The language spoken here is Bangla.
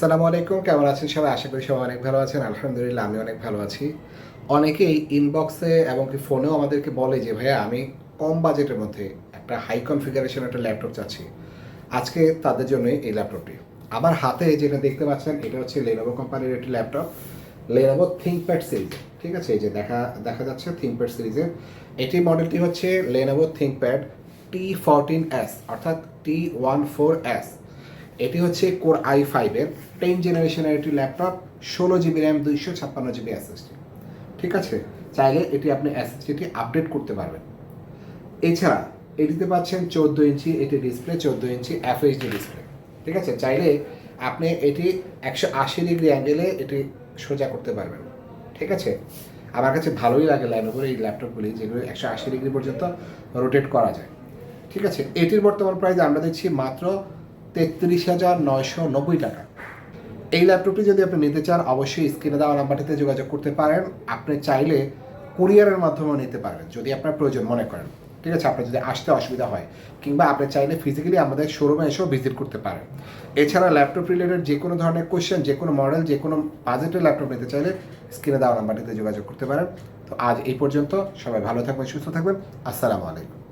সালামু আলাইকুম, কেমন আছেন সবাই? আশা করি সবাই অনেক ভালো আছেন। আলহামদুলিল্লাহ আমি অনেক ভালো আছি। অনেকেই ইনবক্সে এবং কি ফোনেও আমাদেরকে বলে যে, ভাইয়া, আমি কম বাজেটের মধ্যে একটা হাই কনফিগারেশন একটা ল্যাপটপ চাচ্ছি। আজকে তাদের জন্যই এই ল্যাপটপটি আমার হাতে যেটা দেখতে পাচ্ছেন, এটা হচ্ছে লেনোভো কোম্পানির একটি ল্যাপটপ লেনোভো থিঙ্কপ্যাড সিরিজ ঠিক আছে? এই যে দেখা দেখা যাচ্ছে থিঙ্কপ্যাড সিরিজের এটি মডেলটি হচ্ছে Lenovo ThinkPad T fourteen S অর্থাৎ টি ওয়ান ফোর এস এটি হচ্ছে কোর আই ফাইভের টেন জেনারেশনের একটি ল্যাপটপ ষোলো জিবি র্যাম দুইশো ছাপ্পান্ন জিবি এসএসডি ঠিক আছে? চাইলে এটি আপনি এসএসডিটি আপডেট করতে পারবেন। এছাড়া এটিতে পাচ্ছেন চোদ্দ ইঞ্চি এটি ডিসপ্লে চোদ্দ ইঞ্চি এফএইচডি ডিসপ্লে ঠিক আছে? চাইলে আপনি এটি একশো আশি ডিগ্রি অ্যাঙ্গেলে এটি সোজা করতে পারবেন। ঠিক আছে? আমার কাছে ভালোই লাগে ল্যানোভোর এই ল্যাপটপগুলি যেগুলো একশো আশি ডিগ্রি পর্যন্ত রোটেট করা যায়। ঠিক আছে? এটির বর্তমান প্রাইস আমরা দিচ্ছি মাত্র তেত্রিশ হাজার নয়শো নব্বই টাকা। এই ল্যাপটপটি যদি আপনি নিতে চান, অবশ্যই স্ক্রিনে দেওয়া নাম্বারটিতে যোগাযোগ করতে পারেন। আপনি চাইলে কুরিয়ারের মাধ্যমেও নিতে পারবেন, যদি আপনার প্রয়োজন মনে করেন। ঠিক আছে, আপনার যদি আসতে অসুবিধা হয়, কিংবা আপনি চাইলে ফিজিক্যালি আমাদের শোরুমে এসেও ভিজিট করতে পারেন। এছাড়া ল্যাপটপ রিলেটেড যে কোনো ধরনের কোয়েশ্চেন যে কোনো মডেল যে কোনো বাজেটের ল্যাপটপ নিতে চাইলে স্ক্রিনে দেওয়া নাম্বারটিতে যোগাযোগ করতে পারেন। তো আজ এই পর্যন্ত সবাই ভালো থাকবেন, সুস্থ থাকবেন। আসসালামু আলাইকুম।